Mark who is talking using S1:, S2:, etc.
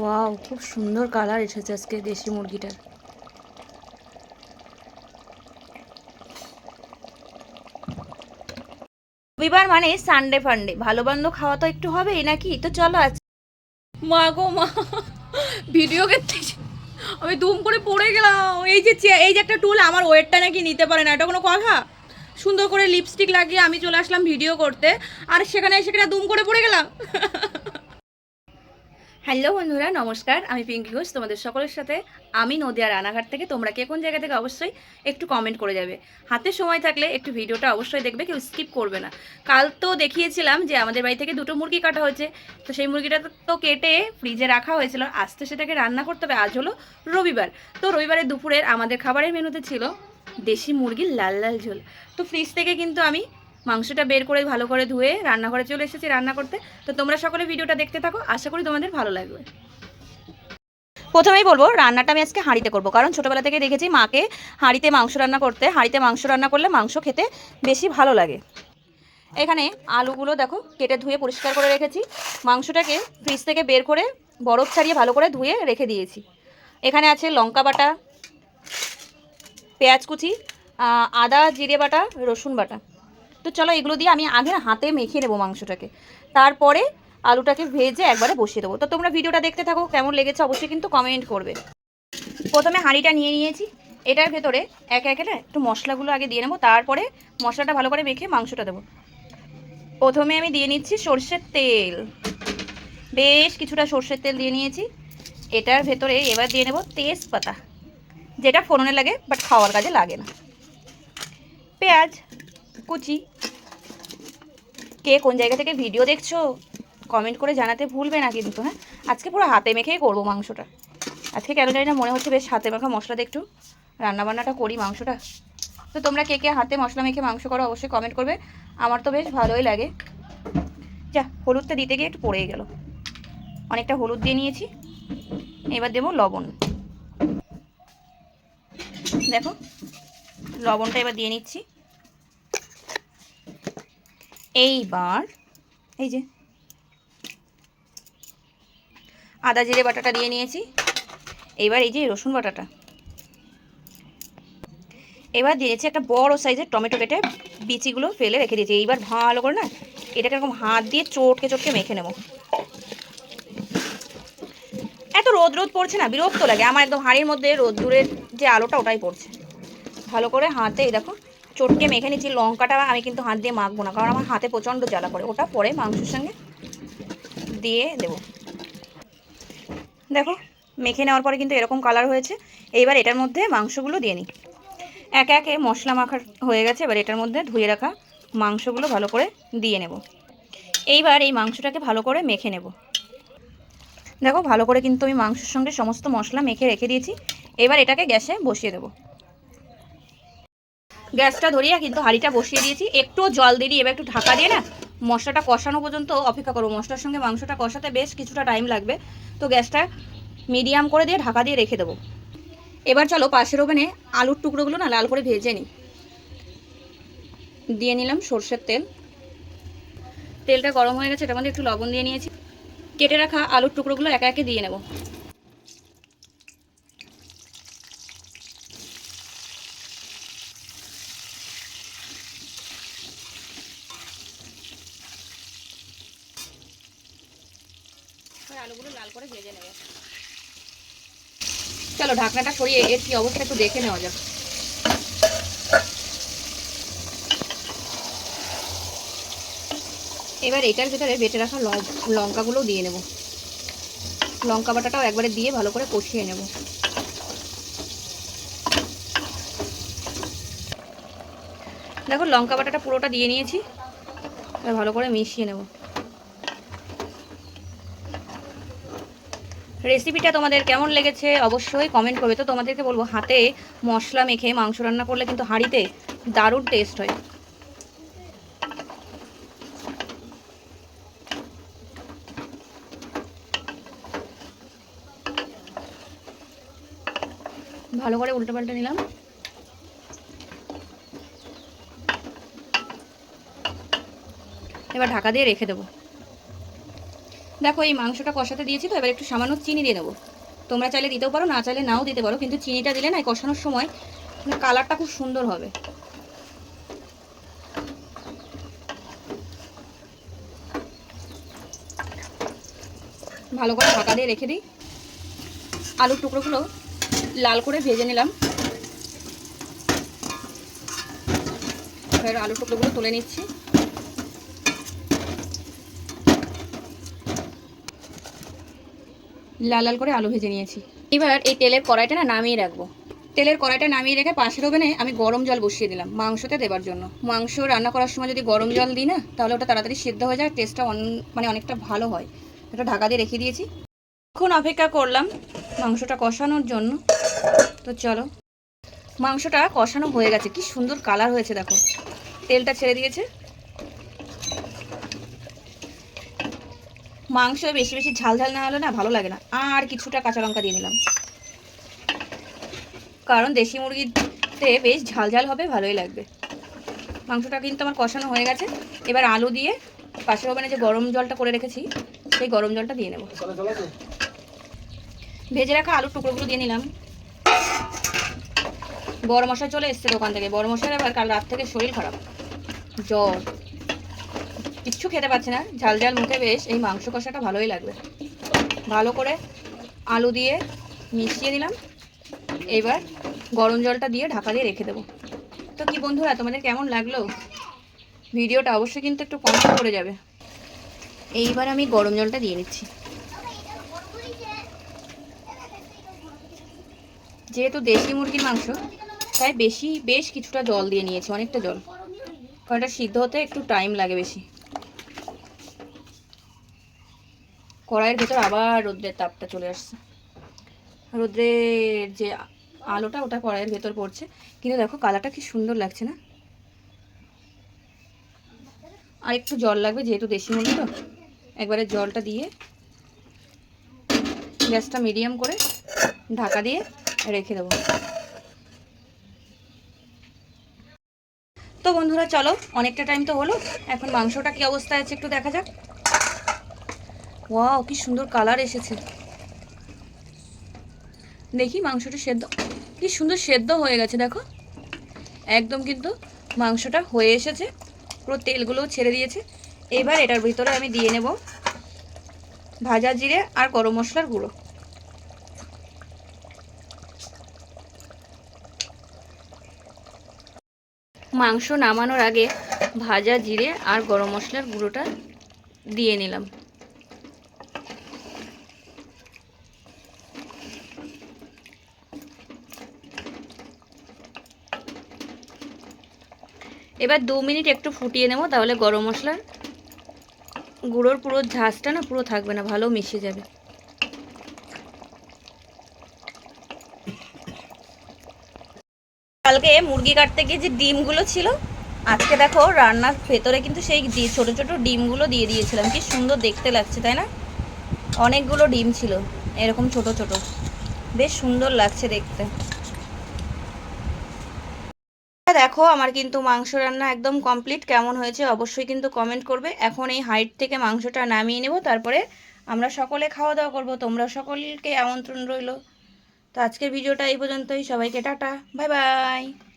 S1: Wow, খুব সুন্দর colour এসেছে আজকে দেশি মুরগিটার। রবিবার মানে সানডে ফান্ডে ভালো মন্দ খাওয়া তো একটু হবেই নাকি? তো চলো আজ
S2: মা গো, মা। ভিডিও করতে আমি দুম করে পড়ে গেলাম। এই যে এই যে একটা টুল আমার ওয়েটটা নাকি নিতে পারে না। এটা কোনো কথা? সুন্দর করে লিপস্টিক লাগিয়ে আমি চলে আসলাম ভিডিও করতে। আর সেখানে সেখানে দুম করে পড়ে গেলাম?
S1: হ্যালো বন্ধুরা, নমস্কার। আমি পিঙ্কি ঘোষ, তোমাদের সকলের সাথে আমি নদিয়া রানাঘাট থেকে। তোমরা কে কোন জায়গা থেকে অবশ্যই একটু কমেন্ট করে যাবে। হাতে সময় থাকলে একটু ভিডিওটা অবশ্যই দেখবে, কেউ স্কিপ করবে না। কাল তো দেখিয়েছিলাম যে আমাদের বাড়ি থেকে দুটো মুরগি কাটা হয়েছে। তো সেই মুরগিটা তো কেটে ফ্রিজে রাখা হয়েছিল। আজ তো সেটাকে রান্না করতে হবে। আজ হলো রবিবার। তো রবিবারের দুপুরের আমাদের খাবারের মেনুতে ছিল দেশি মুরগির লাল লাল ঝোল। তো ফ্রিজ থেকে কিন্তু আমি মাংসটা বের করে ভালো করে ধুয়ে রান্নাঘরে চলে এসেছি রান্না করতে। তো তোমরা সকলে ভিডিওটা দেখতে থাকো, আশা করি তোমাদের ভালো লাগবে। প্রথমেই বলব, রান্নাটা আমি আজকে হাঁড়িতে করব। কারণ ছোটোবেলা থেকে দেখেছি মাকে হাঁড়িতে মাংস রান্না করতে, হাঁড়িতে মাংস রান্না করলে মাংস খেতে বেশি ভালো লাগে। এখানে আলুগুলো দেখো কেটে ধুয়ে পরিষ্কার করে রেখেছি। মাংসটাকে ফ্রিজ থেকে বের করে বরফ ছাড়িয়ে ভালো করে ধুয়ে রেখে দিয়েছি। এখানে আছে লঙ্কা বাটা, পেঁয়াজ কুচি আদা, জিরে বাটা, রসুন বাটা। তো চলো এগুলো দিয়ে আমি আগে হাতে মেখে নেব মাংসটাকে। তারপরে আলুটাকে ভেজে একবারে বসিয়ে দেবো। তো তোমরা ভিডিওটা দেখতে থাকো, কেমন লেগেছে অবশ্যই কিন্তু কমেন্ট করবে। প্রথমে হাঁড়িটা নিয়ে নিয়েছি। এটার ভেতরে একে একে না একটু মশলাগুলো আগে দিয়ে নেব, তারপরে মশলাটা ভালো করে মেখে মাংসটা দেবো। প্রথমে আমি দিয়ে নিচ্ছি সর্ষের তেল। বেশ কিছুটা সর্ষের তেল দিয়ে নিয়েছি। এটার ভেতরে এবার দিয়ে নেব তেজপাতা, যেটা ফোড়নে লাগে বাট খাওয়ার কাজে লাগে না। পেঁয়াজ কুচি। কে কোন জায়গা থেকে ভিডিও দেখছ? কমেন্ট করে জানাতে ভুলবে না কিন্তু হ্যাঁ? আজকে পুরো হাতে মেখেই করব মাংসটা। আজকে কেন জানি না মনে হচ্ছে বেশ হাতে মাখা মশলাতে একটু রান্নাবান্নাটা করি মাংসটা। তো তোমরা কে কে হাতে মশলা মেখে মাংস করো অবশ্যই কমেন্ট করবে। আমার তো বেশ ভালোই লাগে। যা, হলুদটা দিতে গিয়ে একটু পড়েই গেল। অনেকটা হলুদ দিয়ে নিয়েছি। এবার দেবো লবণ। দেখো, লবণটা এবার দিয়ে নিচ্ছি। এইবার, এই যে, আদা, জিরে বাটাটা দিয়ে নিয়েছি। এইবার এই যে রসুন বাটাটা। এবার দিয়েছি একটা বড় সাইজের টমেটো কেটে বিচিগুলো ফেলে রেখে দিয়েছি। এইবার ভালো করে না এটাকে এরকম হাত দিয়ে চটকে চটকে মেখে নেব। এত রোদ রোদ পড়ছে না, বিরক্ত লাগে। আমার একদম হাঁড়ির মধ্যে রোদ্দুরের যে আলোটা, ওটাই পড়ছে। ভালো করে হাতে দেখো চটকে মেখে নিচ্ছি, লঙ্কাটা আমি কিন্তু হাত দিয়ে মাখবো না, কারণ আমার হাতে প্রচণ্ড জ্বালা করে। ওটা পরে মাংসের সঙ্গে দিয়ে দেব। দেখো, মেখে নেওয়ার পরে কিন্তু এরকম কালার হয়েছে। এইবার এটার মধ্যে মাংসগুলো দিয়ে নিই। একে একে মশলা মাখার হয়ে গেছে, এবার এটার মধ্যে ধুয়ে রাখা মাংসগুলো ভালো করে দিয়ে নেব। এইবার এই মাংসটাকে ভালো করে মেখে নেব। দেখো, ভালো করে কিন্তু আমি মাংসের সঙ্গে সমস্ত মশলা মেখে রেখে দিয়েছি। এবার এটাকে গ্যাসে বসিয়ে দেবো। গ্যাসটা ধরিয়ে কিন্তু হাঁড়িটা বসিয়ে দিয়েছি। একটু জল দিয়ে এবার একটু ঢাকা দিয়ে না মশলাটা কষানো পর্যন্ত অপেক্ষা করব। মশলার সঙ্গে মাংসটা কষাতে বেশ কিছুটা টাইম লাগবে। তো গ্যাসটা মিডিয়াম করে দিয়ে ঢাকা দিয়ে রেখে দেবো। এবার চলো পাশের ওভেনে আলুর টুকরোগুলো না লাল করে ভেজে নিই। দিয়ে নিলাম সর্ষের তেল। তেলটা গরম হয়ে গেছে, এটার মধ্যে একটু লবণ দিয়ে নিয়েছি। কেটে রাখা আলুর টুকরোগুলো একে একে দিয়ে নেব। আলুগুলো লাল করে ভেজে নেবে। চলো ঢাকনাটা সরিয়ে এর কি অবস্থা একটু দেখে নেওয়া যাক। এবার এটার ভেতরে বেটে রাখা লং- লঙ্কাগুলোও দিয়ে নেব। লঙ্কা বাটাটাও একবারে দিয়ে ভালো করে কষিয়ে নেব। দেখো লঙ্কা বাটাটা পুরোটা দিয়ে নিয়েছি ভালো করে মিশিয়ে নেব। রেসিপিটা তোমাদের কেমন লেগেছে? অবশ্যই কমেন্ট করবে। তো তোমাদেরকে বলব, হাতে মশলা মেখে মাংস রান্না করলে কিন্তু হাঁড়িতে দারুণ টেস্ট হয়। ভালো করে উল্টে পাল্টে নিলাম। এবার ঢাকা দিয়ে রেখে দেবো। দেখো, এই মাংসটা কষাতে দিয়েছি তো, এবার একটু সামান্য চিনি দিয়ে দেবো। তোমরা চাইলে দিতেও পারো, না চাইলে নাও দিতে পারো, কিন্তু চিনিটা দিলে না কষানোর সময় কালারটা খুব সুন্দর হবে। ভালো করে ঢাকা দিয়ে রেখে দিই। আলুর টুকরোগুলো লাল করে ভেজে নিলাম। এবার আলুর টুকরোগুলো তুলে নিচ্ছি। লাল লাল করে আলু ভেজে নিয়েছি। এবার এই তেলের কড়াইটা না নামিয়ে রাখব। তেলের কড়াইটা নামিয়ে রেখে পাশের ওভেনে আমি গরম জল বসিয়ে দিলাম মাংসতে দেবার জন্য। মাংস রান্না করার সময় যদি গরম জল দিই না তাহলে ওটা তাড়াতাড়ি সিদ্ধ হয়ে যায় টেস্টটা মানে অনেকটা ভালো হয়। এটা ঢাকা দিয়ে রেখে দিয়েছি। এখন অপেক্ষা করলাম মাংসটা কষানোর জন্য। তো চলো। মাংসটা কষানো হয়ে গেছে। কি সুন্দর কালার হয়েছে দেখো। তেলটা ছেড়ে দিয়েছে। মাংস বেশি বেশি ঝাল ঝাল না হলে না ভালো লাগে না। আর কিছুটা কাঁচা লঙ্কা দিয়ে নিলাম। কারণ দেশি মুরগিতে বেশ ঝাল ঝাল হবে ভালোই লাগবে। মাংসটা কিন্তু আমার কষানো হয়ে গেছে। এবার আলু দিয়ে পাশের ওভেনে যে গরম জলটা করে রেখেছি সেই গরম জলটা দিয়ে নেব। ভেজে রাখা আলুর টুকরোগুলো দিয়ে নিলাম। বড় মশা চলে এসছে দোকান থেকে। বড় মশার এবার কাল রাত থেকে শরীর খারাপ। জ্বর। কিচ্ছু খেতে পাচ্ছে না। ঝাল ঝাল মুখে বেশ এই মাংস কষাটা ভালোই লাগবে। ভালো করে আলু দিয়ে মিশিয়ে দিলাম এবার গরম জলটা দিয়ে ঢাকা দিয়ে রেখে দেবো। তো কি বন্ধুরা, তোমাদের কেমন লাগল? ভিডিওটা অবশ্যই কিন্তু একটু কমেন্ট করে যাবে। এইবার আমি গরম জলটা দিয়ে নিচ্ছি। যেহেতু দেশি মুরগির মাংস, তাই বেশি বেশ কিছুটা জল দিয়ে নিয়েছি, অনেকটা জল। কারণ এটা সিদ্ধ হতে একটু টাইম লাগে বেশি। কড়াইয়ের ভেতর আবার রোদ্রের তাপটা চলে আসছে। রোদ্রের যে আলোটা, ওটা কড়াইয়ের ভেতর পড়ছে। কিন্তু দেখো, কালারটা কি সুন্দর লাগছে না? আর একটু জল লাগবে, যেহেতু দেশি মুরগি তো। একবারে জলটা দিয়ে গ্যাসটা মিডিয়াম করে ঢাকা দিয়ে রেখে দেবো। তো বন্ধুরা, চলো, অনেকটা টাইম তো হলো। এখন মাংসটা কি অবস্থায় আছে একটু দেখা যাক। ওয়াও, কি সুন্দর কালার এসেছে। দেখি মাংসটা সেদ্ধ, কি সুন্দর সেদ্ধ হয়ে গেছে, দেখো। একদম কিন্তু মাংসটা হয়ে এসেছে, পুরো তেলগুলোও ছেড়ে দিয়েছে। এবার এটার ভিতরে আমি দিয়ে নেব ভাজা জিরে আর গরম মশলার গুঁড়ো। মাংস নামানোর আগে ভাজা জিরে আর গরম মশলার গুঁড়োটা দিয়ে নিলাম। এবার দু মিনিট একটু ফুটিয়ে নেব, তাহলে গরম মশলার গুঁড়োর পুরো ঝাঁজটা না পুরো থাকবে না, ভালো মিশে যাবে। কালকে মুরগি কাটতে গিয়ে যে ডিমগুলো ছিল, আজকে দেখো রান্নার ভেতরে কিন্তু সেই ছোট ছোট ডিমগুলো দিয়ে দিয়েছিলাম। কি সুন্দর দেখতে লাগছে, তাই না? অনেকগুলো ডিম ছিল, এরকম ছোট ছোট। বেশ সুন্দর লাগছে দেখতে। দেখো আমার কিন্তু মাংস রান্না একদম কমপ্লিট কেমন হয়েছে অবশ্যই কিন্তু কমেন্ট করবে। এখন এই হাইট থেকে মাংসটা নামিয়ে নেব, তারপরে আমরা সকলে খাওয়া দাওয়া করব। তোমরা সকলকে আমন্ত্রণ রইল। তো আজকের ভিডিওটা এই পর্যন্তই। সবাইকে টাটা। Bye bye.